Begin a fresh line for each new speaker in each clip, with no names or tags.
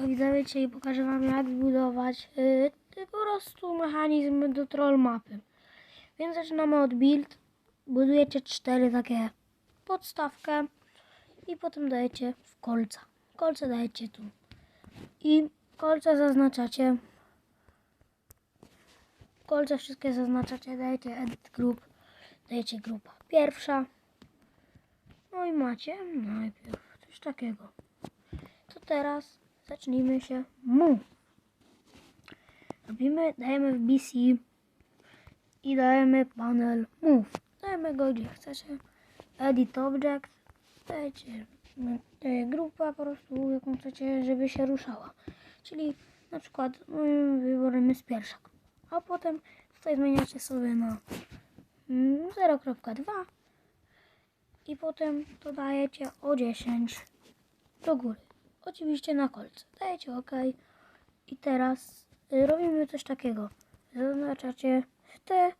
Widzowie, dzisiaj pokażę Wam jak zbudować y, y, po prostu mechanizm do troll mapy. Więc zaczynamy od build. Budujecie cztery takie podstawkę i potem dajecie w kolca. Kolce dajecie tu. I kolce zaznaczacie. Kolce wszystkie zaznaczacie, dajecie edit group. Dajecie grupa pierwsza. No i macie najpierw coś takiego. To teraz zacznijmy się mu. Robimy, dajemy w BC i dajemy panel move. Dajemy go gdzie chcecie. Edit object. Dajcie e, grupę po prostu jaką chcecie, żeby się ruszała. Czyli na przykład moim wyborem jest pierwsza. A potem tutaj zmieniacie sobie na mm, 0.2 i potem dodajecie o 10 do góry. Oczywiście na kolce. Dajecie OK. I teraz y, robimy coś takiego. Zaznaczacie w te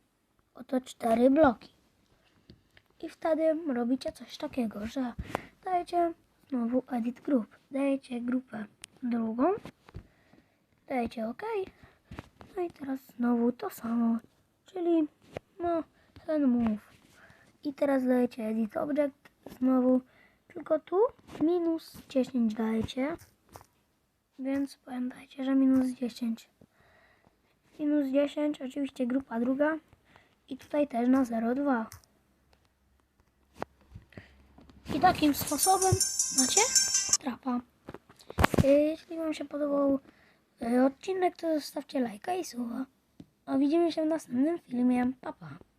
oto cztery bloki. I wtedy robicie coś takiego, że dajecie znowu edit group. Dajecie grupę drugą. Dajecie OK. No i teraz znowu to samo. Czyli no ten move. I teraz dajecie edit object znowu. Tylko tu minus 10 dajecie. Więc pamiętajcie, że minus 10. Minus 10, oczywiście grupa druga. I tutaj też na 0,2. I takim sposobem macie trapa. Y, Jeśli Wam się podobał y, odcinek, to zostawcie lajka i suba. A widzimy się w następnym filmie. Pa, pa.